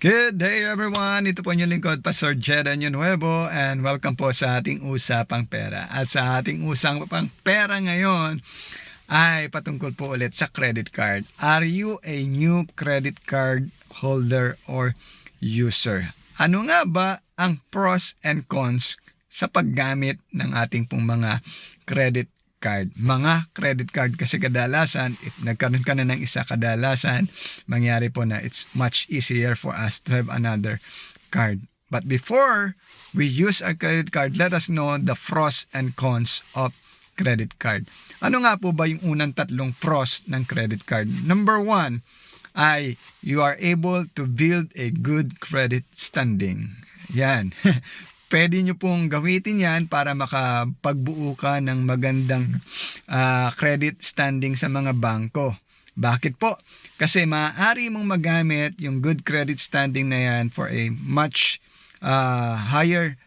Good day everyone! Ito po yung lingkod, Pastor Jeda Nuevo and welcome po sa ating Usapang Pera. At sa ating Usapang Pera ngayon ay patungkol po ulit sa credit card. Are you a new credit card holder or user? Ano nga ba ang pros and cons sa paggamit ng ating pong mga credit card. Mga credit card kasi kadalasan, if nagkaroon ka na ng isa kadalasan, mangyari po na it's much easier for us to have another card. But before we use our credit card, let us know the pros and cons of credit card. Ano nga po ba yung unang tatlong pros ng credit card? Number one, ay you are able to build a good credit standing. Yan. pwede nyo pong gawitin yan para makapagbuo ka ng magandang uh, credit standing sa mga bangko. Bakit po? Kasi maaari mong magamit yung good credit standing na yan for a much uh, higher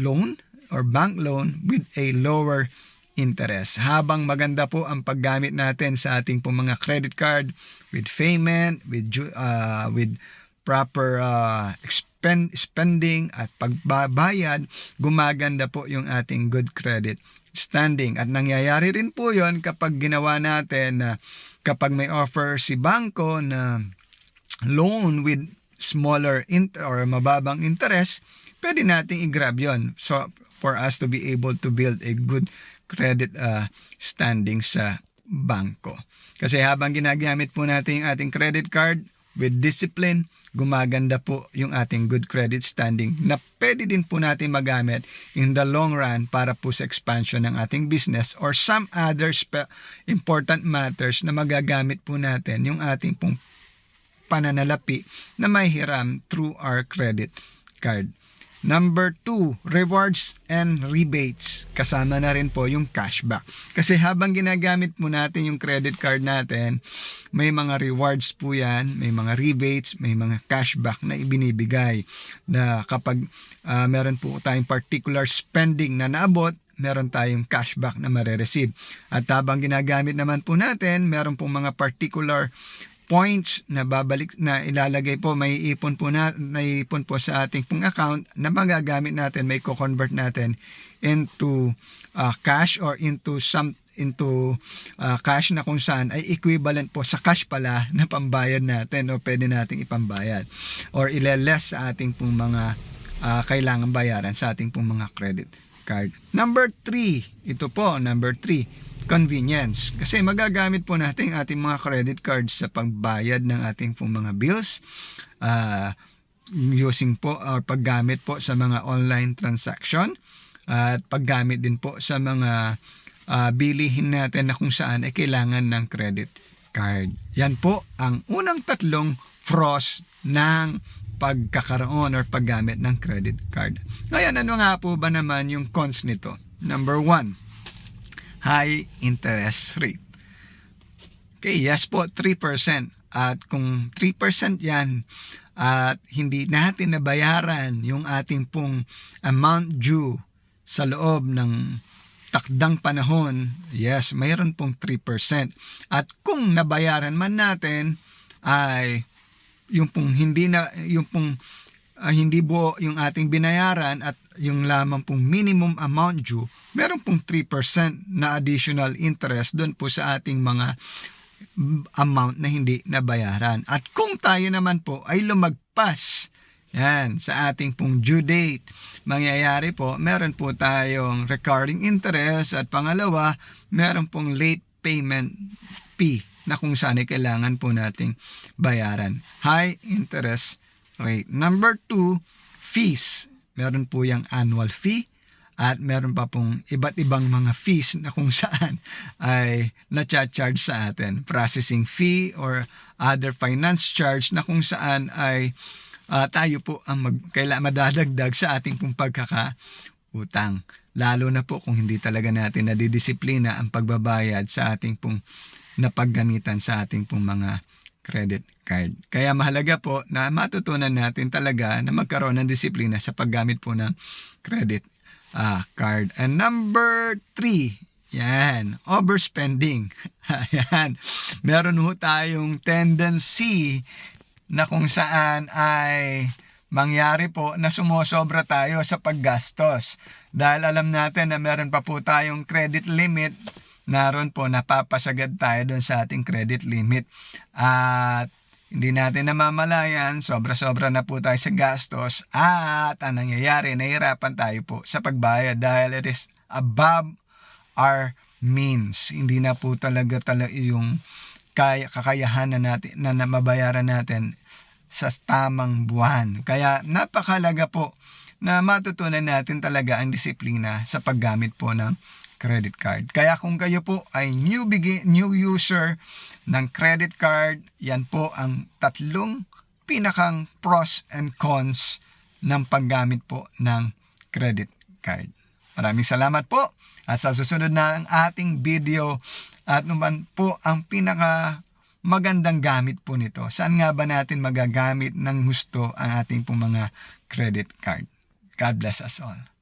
loan or bank loan with a lower interest. Habang maganda po ang paggamit natin sa ating pong mga credit card with payment, with uh, with proper uh, spend, spending at pagbabayad, gumaganda po yung ating good credit standing. At nangyayari rin po yon kapag ginawa natin na kapag may offer si bangko na loan with smaller inter or mababang interest, pwede nating i-grab yon. So, for us to be able to build a good credit uh, standing sa bangko. Kasi habang ginagamit po natin yung ating credit card with discipline, gumaganda po yung ating good credit standing na pwede din po natin magamit in the long run para po sa expansion ng ating business or some other important matters na magagamit po natin yung ating pong pananalapi na may hiram through our credit card. Number two, rewards and rebates. Kasama na rin po yung cashback. Kasi habang ginagamit mo natin yung credit card natin, may mga rewards po yan, may mga rebates, may mga cashback na ibinibigay. Na kapag uh, meron po tayong particular spending na naabot, meron tayong cashback na marereceive. At habang ginagamit naman po natin, meron pong mga particular points na babalik na ilalagay po may ipon po na naipon po sa ating pong account na magagamit natin may co-convert natin into uh, cash or into some into uh, cash na kung saan ay equivalent po sa cash pala na pambayad natin o pwede nating ipambayad or ile-less sa ating pong mga uh, kailangan bayaran sa ating pong mga credit card. Number 3, ito po, number 3, convenience. Kasi magagamit po natin ating mga credit cards sa pagbayad ng ating pong mga bills, uh, using po or paggamit po sa mga online transaction, at paggamit din po sa mga uh, bilihin natin na kung saan ay kailangan ng credit card. Yan po ang unang tatlong pros ng pagkakaroon or paggamit ng credit card. Ngayon, ano nga po ba naman yung cons nito? Number one, high interest rate. Okay, yes po, 3%. At kung 3% yan at hindi natin nabayaran yung ating pong amount due sa loob ng takdang panahon, yes, mayroon pong 3%. At kung nabayaran man natin ay yung pong hindi na yung pong uh, hindi buo yung ating binayaran at yung lamang pong minimum amount due, meron pong 3% na additional interest doon po sa ating mga amount na hindi nabayaran. At kung tayo naman po ay lumagpas yan, sa ating pong due date, mangyayari po, meron po tayong recurring interest at pangalawa, meron pong late payment fee na kung saan kailangan po nating bayaran. High interest rate. Number two, fees meron po yung annual fee at meron pa pong iba't ibang mga fees na kung saan ay na-charge sa atin. Processing fee or other finance charge na kung saan ay uh, tayo po ang mag, kaila, madadagdag sa ating pong pagkakautang. Lalo na po kung hindi talaga natin nadidisiplina ang pagbabayad sa ating pong napaggamitan sa ating pong mga credit card. Kaya mahalaga po na matutunan natin talaga na magkaroon ng disiplina sa paggamit po ng credit uh, card. And number three, yan, overspending. Yan. Meron ho tayong tendency na kung saan ay mangyari po na sumosobra tayo sa paggastos. Dahil alam natin na meron pa po tayong credit limit, naroon po napapasagad tayo doon sa ating credit limit. At hindi natin namamalayan, sobra-sobra na po tayo sa gastos at ang nangyayari, nahirapan tayo po sa pagbayad dahil it is above our means. Hindi na po talaga talaga yung kaya, kakayahan na natin na, na mabayaran natin sa tamang buwan. Kaya napakalaga po na matutunan natin talaga ang disiplina sa paggamit po ng credit card. Kaya kung kayo po ay new begin, new user ng credit card, yan po ang tatlong pinakang pros and cons ng paggamit po ng credit card. Maraming salamat po at sa susunod na ang ating video at naman po ang pinaka magandang gamit po nito. Saan nga ba natin magagamit ng gusto ang ating pong mga credit card? God bless us all.